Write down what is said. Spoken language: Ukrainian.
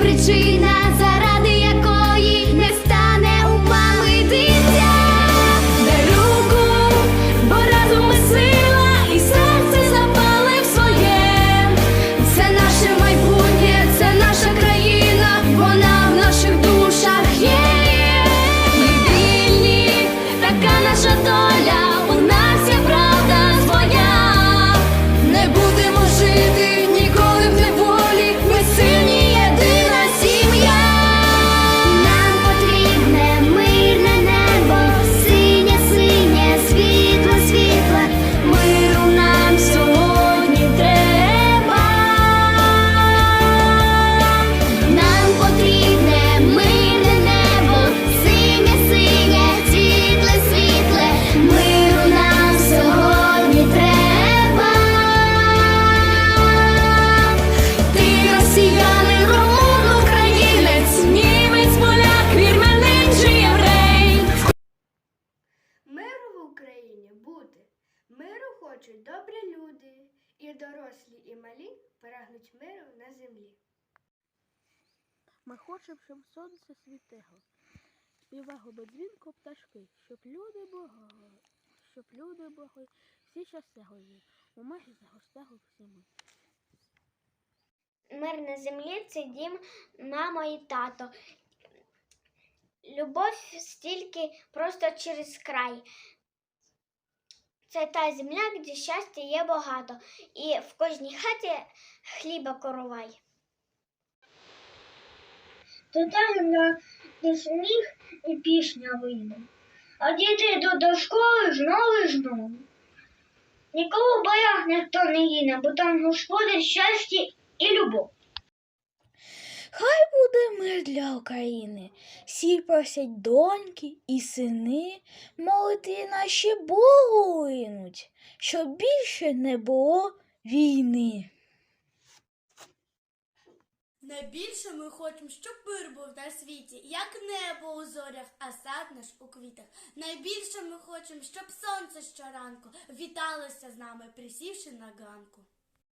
причина. Хочуть добрі люди, і дорослі, і малі прагнуть миру на землі. Ми хочемо, щоб сонце світило, співало би дзвінко пташки, щоб люди богали, щоб люди богли, всі щасливі, у мирі загостали всі ми. Мир на землі це дім, мама і тато. Любов стільки просто через край. Це та земля, де щастя є багато, і в кожній хаті хліба коровай. То та земля, де сніг і пісня вийде. А діти йдуть до школи знову і знову. Нікого в боях ніхто не гине, бо там господар щастя і любов. Хай буде мир для України. Всі просять доньки і сини, молити наші Богу линуть, щоб більше не було війни. Найбільше ми хочемо, щоб мир був на світі, як небо у зорях, а сад наш у квітах. Найбільше ми хочемо, щоб сонце щоранку віталося з нами, присівши на ганку.